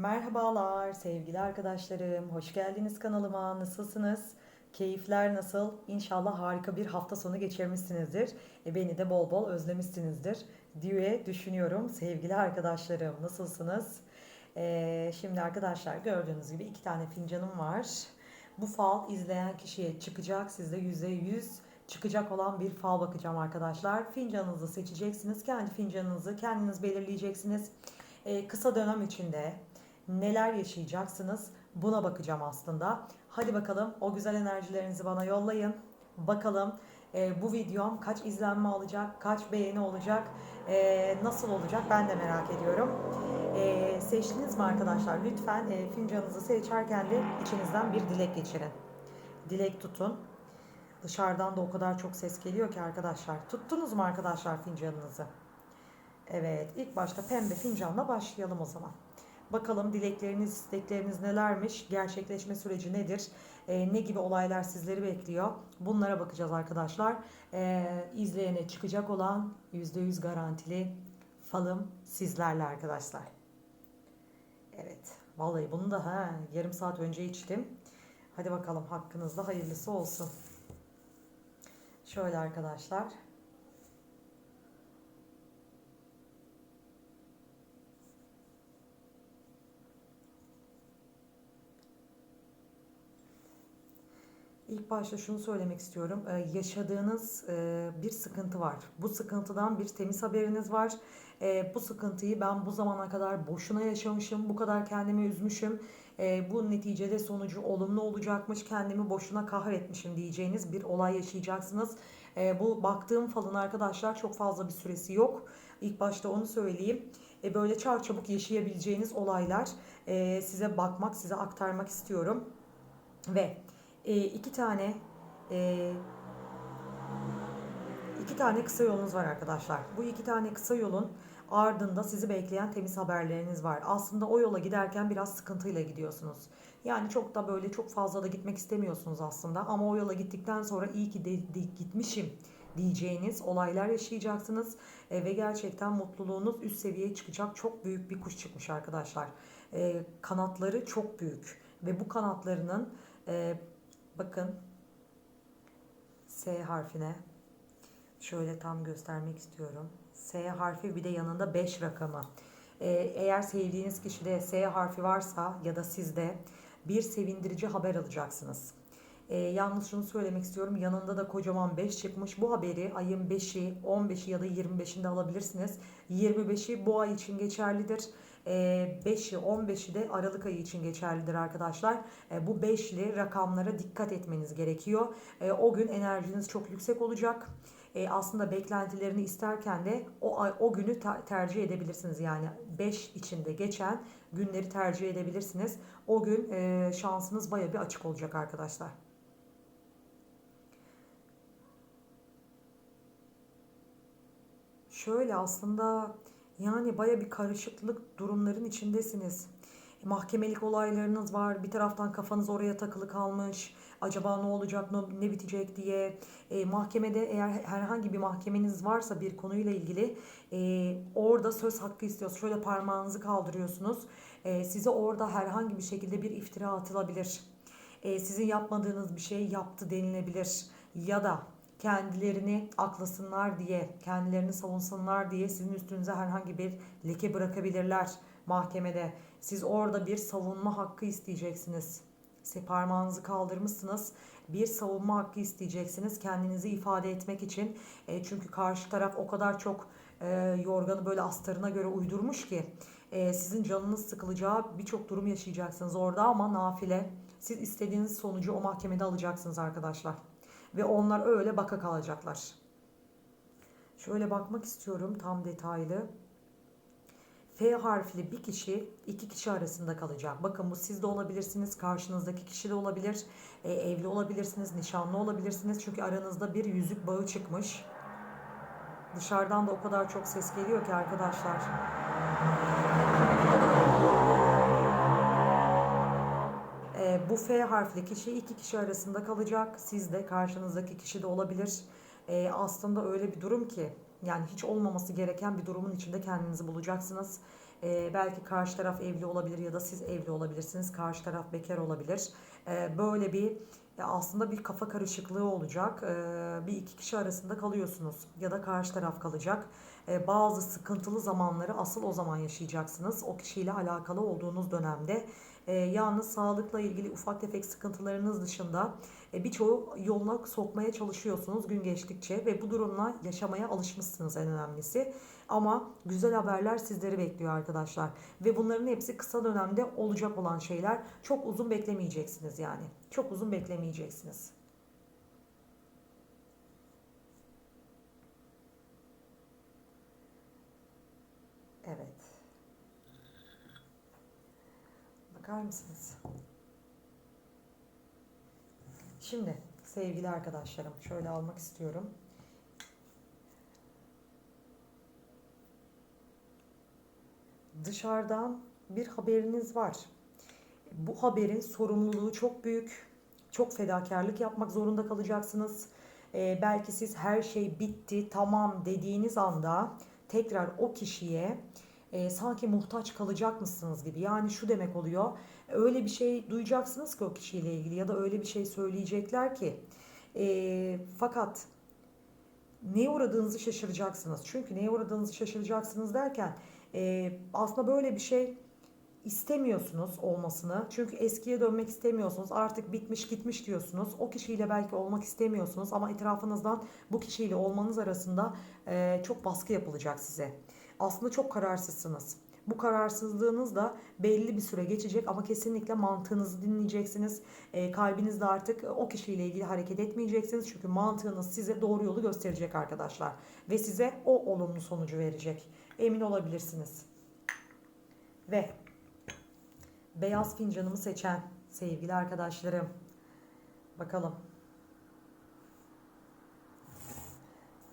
Merhabalar sevgili arkadaşlarım. Hoş geldiniz kanalıma. Nasılsınız? Keyifler nasıl? İnşallah harika bir hafta sonu geçirmişsinizdir. E, beni de bol bol özlemişsinizdir diye düşünüyorum sevgili arkadaşlarım. Nasılsınız? E, şimdi arkadaşlar gördüğünüz gibi iki tane fincanım var. Bu fal izleyen kişiye çıkacak. Sizde yüzde yüz çıkacak olan bir fal bakacağım arkadaşlar. Fincanınızı seçeceksiniz. Kendi fincanınızı kendiniz belirleyeceksiniz. E, kısa dönem içinde neler yaşayacaksınız buna bakacağım aslında. Hadi bakalım o güzel enerjilerinizi bana yollayın. Bakalım e, bu videom kaç izlenme alacak, kaç beğeni olacak, e, nasıl olacak ben de merak ediyorum. E, seçtiniz mi arkadaşlar? Lütfen e, fincanınızı seçerken de içinizden bir dilek geçirin. Dilek tutun. Dışarıdan da o kadar çok ses geliyor ki arkadaşlar. Tuttunuz mu arkadaşlar fincanınızı? Evet, ilk başta pembe fincanla başlayalım o zaman. Bakalım dilekleriniz, istekleriniz nelermiş, gerçekleşme süreci nedir, Ee, ne gibi olaylar sizleri bekliyor. Bunlara bakacağız arkadaşlar. Ee, izleyene çıkacak olan %100 garantili falım sizlerle arkadaşlar. Evet, vallahi bunu da ha, yarım saat önce içtim. Hadi bakalım hakkınızda hayırlısı olsun. Şöyle arkadaşlar. İlk başta şunu söylemek istiyorum. Ee, yaşadığınız e, bir sıkıntı var. Bu sıkıntıdan bir temiz haberiniz var. Ee, bu sıkıntıyı ben bu zamana kadar boşuna yaşamışım. Bu kadar kendimi üzmüşüm. Ee, bu neticede sonucu olumlu olacakmış. Kendimi boşuna kahretmişim diyeceğiniz bir olay yaşayacaksınız. Ee, bu baktığım falın arkadaşlar çok fazla bir süresi yok. İlk başta onu söyleyeyim. Ee, böyle çarçabuk yaşayabileceğiniz olaylar e, size bakmak, size aktarmak istiyorum. Ve e, iki tane e, iki tane kısa yolunuz var arkadaşlar. Bu iki tane kısa yolun ardında sizi bekleyen temiz haberleriniz var. Aslında o yola giderken biraz sıkıntıyla gidiyorsunuz. Yani çok da böyle çok fazla da gitmek istemiyorsunuz aslında ama o yola gittikten sonra iyi ki de, de gitmişim diyeceğiniz olaylar yaşayacaksınız E, ve gerçekten mutluluğunuz üst seviyeye çıkacak. Çok büyük bir kuş çıkmış arkadaşlar. E, kanatları çok büyük ve bu kanatlarının e, Bakın S harfine şöyle tam göstermek istiyorum. S harfi bir de yanında 5 rakamı. Ee, eğer sevdiğiniz kişide S harfi varsa ya da sizde bir sevindirici haber alacaksınız. Ee, yalnız şunu söylemek istiyorum. Yanında da kocaman 5 çıkmış. Bu haberi ayın 5'i, 15'i ya da 25'inde alabilirsiniz. 25'i bu ay için geçerlidir. 5'i 15'i de Aralık ayı için geçerlidir arkadaşlar. E, bu beşli rakamlara dikkat etmeniz gerekiyor. E, o gün enerjiniz çok yüksek olacak. E, aslında beklentilerini isterken de o o günü tercih edebilirsiniz. Yani 5 içinde geçen günleri tercih edebilirsiniz. O gün şansınız baya bir açık olacak arkadaşlar. Şöyle aslında yani baya bir karışıklık durumların içindesiniz. Mahkemelik olaylarınız var. Bir taraftan kafanız oraya takılı kalmış. Acaba ne olacak, ne bitecek diye. E, mahkemede eğer herhangi bir mahkemeniz varsa bir konuyla ilgili e, orada söz hakkı istiyorsunuz. Şöyle parmağınızı kaldırıyorsunuz. E, size orada herhangi bir şekilde bir iftira atılabilir. E, sizin yapmadığınız bir şey yaptı denilebilir. Ya da kendilerini aklasınlar diye, kendilerini savunsunlar diye sizin üstünüze herhangi bir leke bırakabilirler mahkemede. Siz orada bir savunma hakkı isteyeceksiniz. Size parmağınızı kaldırmışsınız. Bir savunma hakkı isteyeceksiniz kendinizi ifade etmek için. E, çünkü karşı taraf o kadar çok e, yorganı böyle astarına göre uydurmuş ki e, sizin canınız sıkılacağı birçok durum yaşayacaksınız orada ama nafile. Siz istediğiniz sonucu o mahkemede alacaksınız arkadaşlar. Ve onlar öyle baka kalacaklar. Şöyle bakmak istiyorum tam detaylı. F harfli bir kişi iki kişi arasında kalacak. Bakın bu siz de olabilirsiniz, karşınızdaki kişi de olabilir, e, evli olabilirsiniz, nişanlı olabilirsiniz. Çünkü aranızda bir yüzük bağı çıkmış. Dışarıdan da o kadar çok ses geliyor ki arkadaşlar. Bu F harfli kişi iki kişi arasında kalacak. Siz de karşınızdaki kişi de olabilir. E, aslında öyle bir durum ki yani hiç olmaması gereken bir durumun içinde kendinizi bulacaksınız. E, belki karşı taraf evli olabilir ya da siz evli olabilirsiniz. Karşı taraf bekar olabilir. E, böyle bir aslında bir kafa karışıklığı olacak. E, bir iki kişi arasında kalıyorsunuz ya da karşı taraf kalacak. E, bazı sıkıntılı zamanları asıl o zaman yaşayacaksınız. O kişiyle alakalı olduğunuz dönemde. E, yalnız sağlıkla ilgili ufak tefek sıkıntılarınız dışında e, birçoğu yoluna sokmaya çalışıyorsunuz gün geçtikçe ve bu durumla yaşamaya alışmışsınız en önemlisi. Ama güzel haberler sizleri bekliyor arkadaşlar. Ve bunların hepsi kısa dönemde olacak olan şeyler. Çok uzun beklemeyeceksiniz yani. Çok uzun beklemeyeceksiniz. Evet. Bakar mısınız? Şimdi sevgili arkadaşlarım şöyle almak istiyorum. Dışarıdan bir haberiniz var. Bu haberin sorumluluğu çok büyük. Çok fedakarlık yapmak zorunda kalacaksınız. Ee, belki siz her şey bitti, tamam dediğiniz anda tekrar o kişiye e, sanki muhtaç kalacak mısınız gibi. Yani şu demek oluyor. Öyle bir şey duyacaksınız ki o kişiyle ilgili ya da öyle bir şey söyleyecekler ki. E, fakat neye uğradığınızı şaşıracaksınız. Çünkü neye uğradığınızı şaşıracaksınız derken e, aslında böyle bir şey istemiyorsunuz olmasını. Çünkü eskiye dönmek istemiyorsunuz. Artık bitmiş gitmiş diyorsunuz. O kişiyle belki olmak istemiyorsunuz ama etrafınızdan bu kişiyle olmanız arasında e, çok baskı yapılacak size. Aslında çok kararsızsınız. Bu kararsızlığınız da belli bir süre geçecek ama kesinlikle mantığınızı dinleyeceksiniz. E, kalbinizde artık o kişiyle ilgili hareket etmeyeceksiniz. Çünkü mantığınız size doğru yolu gösterecek arkadaşlar. Ve size o olumlu sonucu verecek. Emin olabilirsiniz. Ve beyaz fincanımı seçen sevgili arkadaşlarım. Bakalım.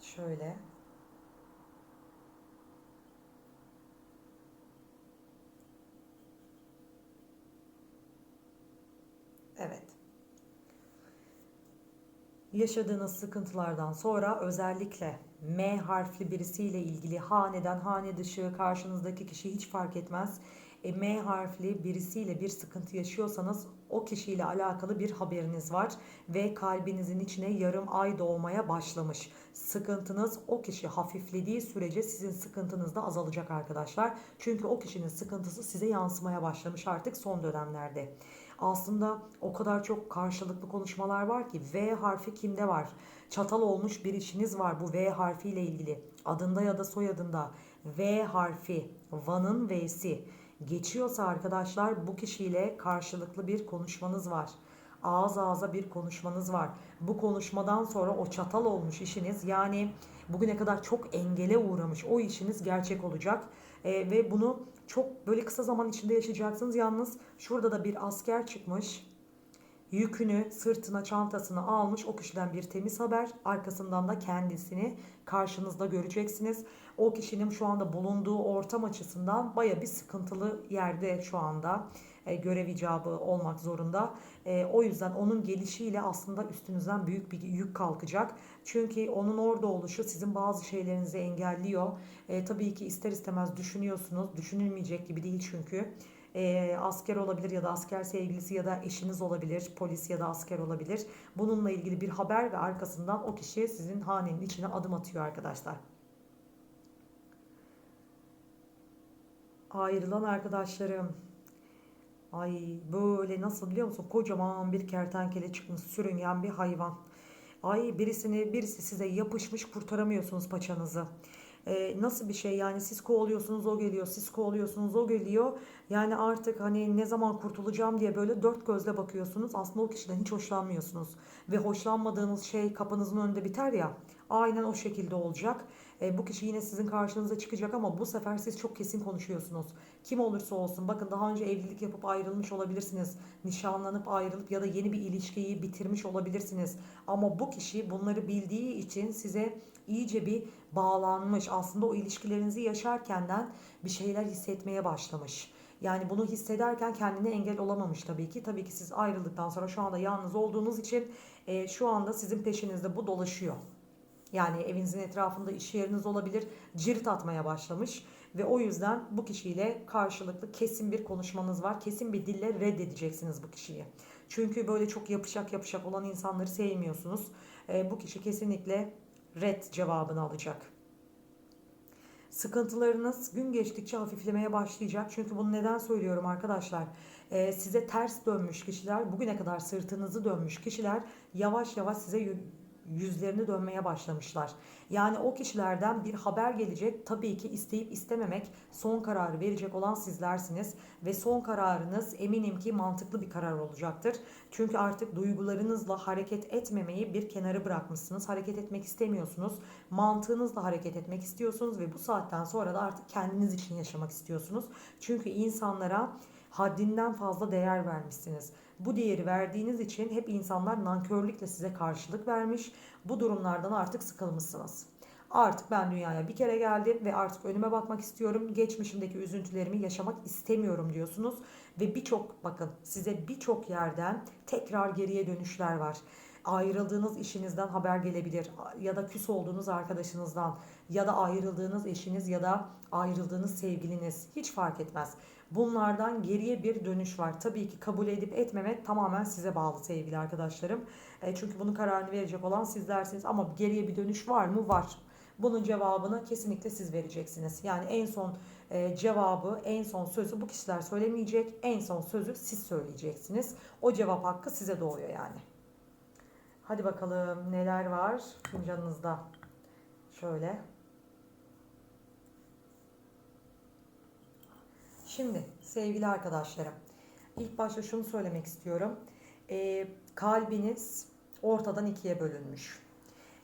Şöyle. Evet. Yaşadığınız sıkıntılardan sonra özellikle M harfli birisiyle ilgili haneden hane dışı karşınızdaki kişi hiç fark etmez. E, M harfli birisiyle bir sıkıntı yaşıyorsanız o kişiyle alakalı bir haberiniz var ve kalbinizin içine yarım ay doğmaya başlamış. Sıkıntınız o kişi hafiflediği sürece sizin sıkıntınız da azalacak arkadaşlar. Çünkü o kişinin sıkıntısı size yansımaya başlamış artık son dönemlerde. Aslında o kadar çok karşılıklı konuşmalar var ki V harfi kimde var? Çatal olmuş bir işiniz var bu V harfiyle ilgili. Adında ya da soyadında V harfi, Van'ın V'si geçiyorsa arkadaşlar bu kişiyle karşılıklı bir konuşmanız var. Ağız ağza bir konuşmanız var. Bu konuşmadan sonra o çatal olmuş işiniz yani bugüne kadar çok engele uğramış o işiniz gerçek olacak. E, ve bunu çok böyle kısa zaman içinde yaşayacaksınız. Yalnız şurada da bir asker çıkmış. Yükünü sırtına çantasına almış o kişiden bir temiz haber arkasından da kendisini karşınızda göreceksiniz. O kişinin şu anda bulunduğu ortam açısından baya bir sıkıntılı yerde şu anda görev icabı olmak zorunda. E, o yüzden onun gelişiyle aslında üstünüzden büyük bir yük kalkacak. Çünkü onun orada oluşu sizin bazı şeylerinizi engelliyor. E, tabii ki ister istemez düşünüyorsunuz. Düşünülmeyecek gibi değil çünkü e, asker olabilir ya da asker sevgilisi ya da eşiniz olabilir, polis ya da asker olabilir. Bununla ilgili bir haber ve arkasından o kişi sizin hanenin içine adım atıyor arkadaşlar. Ayrılan arkadaşlarım. Ay böyle nasıl biliyor musun? Kocaman bir kertenkele çıkmış sürüngen bir hayvan. Ay birisini birisi size yapışmış kurtaramıyorsunuz paçanızı. Ee, nasıl bir şey yani siz kovalıyorsunuz o geliyor siz kovalıyorsunuz o geliyor yani artık hani ne zaman kurtulacağım diye böyle dört gözle bakıyorsunuz aslında o kişiden hiç hoşlanmıyorsunuz ve hoşlanmadığınız şey kapınızın önünde biter ya aynen o şekilde olacak e, bu kişi yine sizin karşınıza çıkacak ama bu sefer siz çok kesin konuşuyorsunuz. Kim olursa olsun bakın daha önce evlilik yapıp ayrılmış olabilirsiniz. Nişanlanıp ayrılıp ya da yeni bir ilişkiyi bitirmiş olabilirsiniz. Ama bu kişi bunları bildiği için size iyice bir bağlanmış. Aslında o ilişkilerinizi yaşarkenden bir şeyler hissetmeye başlamış. Yani bunu hissederken kendine engel olamamış tabii ki. Tabii ki siz ayrıldıktan sonra şu anda yalnız olduğunuz için e, şu anda sizin peşinizde bu dolaşıyor. Yani evinizin etrafında iş yeriniz olabilir. Cirit atmaya başlamış. ve o yüzden bu kişiyle karşılıklı kesin bir konuşmanız var. Kesin bir dille reddedeceksiniz bu kişiyi. Çünkü böyle çok yapışak yapışak olan insanları sevmiyorsunuz. E, bu kişi kesinlikle red cevabını alacak. Sıkıntılarınız gün geçtikçe hafiflemeye başlayacak. Çünkü bunu neden söylüyorum arkadaşlar? Ee, size ters dönmüş kişiler, bugüne kadar sırtınızı dönmüş kişiler yavaş yavaş size yüzlerini dönmeye başlamışlar. Yani o kişilerden bir haber gelecek. Tabii ki isteyip istememek son kararı verecek olan sizlersiniz ve son kararınız eminim ki mantıklı bir karar olacaktır. Çünkü artık duygularınızla hareket etmemeyi bir kenara bırakmışsınız. Hareket etmek istemiyorsunuz. Mantığınızla hareket etmek istiyorsunuz ve bu saatten sonra da artık kendiniz için yaşamak istiyorsunuz. Çünkü insanlara haddinden fazla değer vermişsiniz. Bu değeri verdiğiniz için hep insanlar nankörlükle size karşılık vermiş. Bu durumlardan artık sıkılmışsınız. Artık ben dünyaya bir kere geldim ve artık önüme bakmak istiyorum. Geçmişimdeki üzüntülerimi yaşamak istemiyorum diyorsunuz. Ve birçok bakın size birçok yerden tekrar geriye dönüşler var. Ayrıldığınız işinizden haber gelebilir ya da küs olduğunuz arkadaşınızdan ya da ayrıldığınız eşiniz ya da ayrıldığınız sevgiliniz hiç fark etmez. Bunlardan geriye bir dönüş var. Tabii ki kabul edip etmemek tamamen size bağlı sevgili arkadaşlarım. E, çünkü bunun kararını verecek olan sizlersiniz ama geriye bir dönüş var mı? Var. Bunun cevabını kesinlikle siz vereceksiniz. Yani en son e, cevabı, en son sözü bu kişiler söylemeyecek. En son sözü siz söyleyeceksiniz. O cevap hakkı size doğuyor yani. Hadi bakalım neler var fincanınızda. Şöyle. Şimdi sevgili arkadaşlarım, ilk başta şunu söylemek istiyorum. Ee, kalbiniz ortadan ikiye bölünmüş.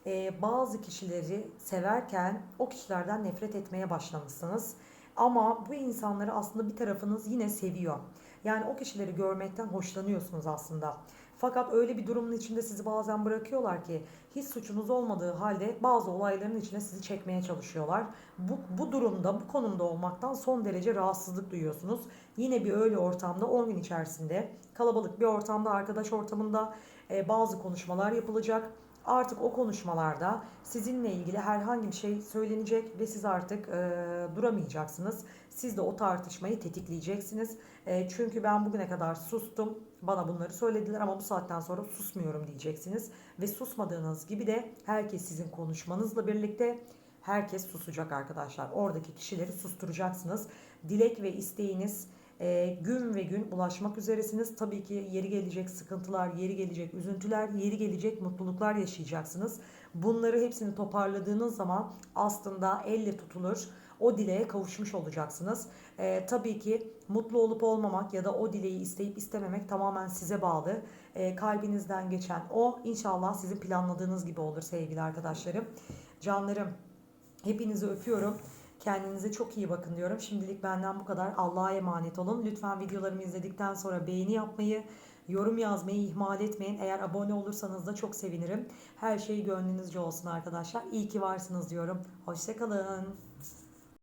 Ee, bazı kişileri severken o kişilerden nefret etmeye başlamışsınız. Ama bu insanları aslında bir tarafınız yine seviyor. Yani o kişileri görmekten hoşlanıyorsunuz aslında. Fakat öyle bir durumun içinde sizi bazen bırakıyorlar ki hiç suçunuz olmadığı halde bazı olayların içine sizi çekmeye çalışıyorlar. Bu, bu durumda, bu konumda olmaktan son derece rahatsızlık duyuyorsunuz. Yine bir öyle ortamda 10 gün içerisinde kalabalık bir ortamda, arkadaş ortamında e, bazı konuşmalar yapılacak. Artık o konuşmalarda sizinle ilgili herhangi bir şey söylenecek ve siz artık e, duramayacaksınız. Siz de o tartışmayı tetikleyeceksiniz. E, çünkü ben bugüne kadar sustum. Bana bunları söylediler ama bu saatten sonra susmuyorum diyeceksiniz. Ve susmadığınız gibi de herkes sizin konuşmanızla birlikte herkes susacak arkadaşlar. Oradaki kişileri susturacaksınız. Dilek ve isteğiniz e, gün ve gün ulaşmak üzeresiniz. Tabii ki yeri gelecek sıkıntılar, yeri gelecek üzüntüler, yeri gelecek mutluluklar yaşayacaksınız. Bunları hepsini toparladığınız zaman aslında elle tutulur o dileğe kavuşmuş olacaksınız. E, tabii ki mutlu olup olmamak ya da o dileği isteyip istememek tamamen size bağlı. E, kalbinizden geçen o inşallah sizin planladığınız gibi olur sevgili arkadaşlarım. Canlarım hepinizi öpüyorum. Kendinize çok iyi bakın diyorum. Şimdilik benden bu kadar. Allah'a emanet olun. Lütfen videolarımı izledikten sonra beğeni yapmayı, yorum yazmayı ihmal etmeyin. Eğer abone olursanız da çok sevinirim. Her şey gönlünüzce olsun arkadaşlar. İyi ki varsınız diyorum. Hoşçakalın.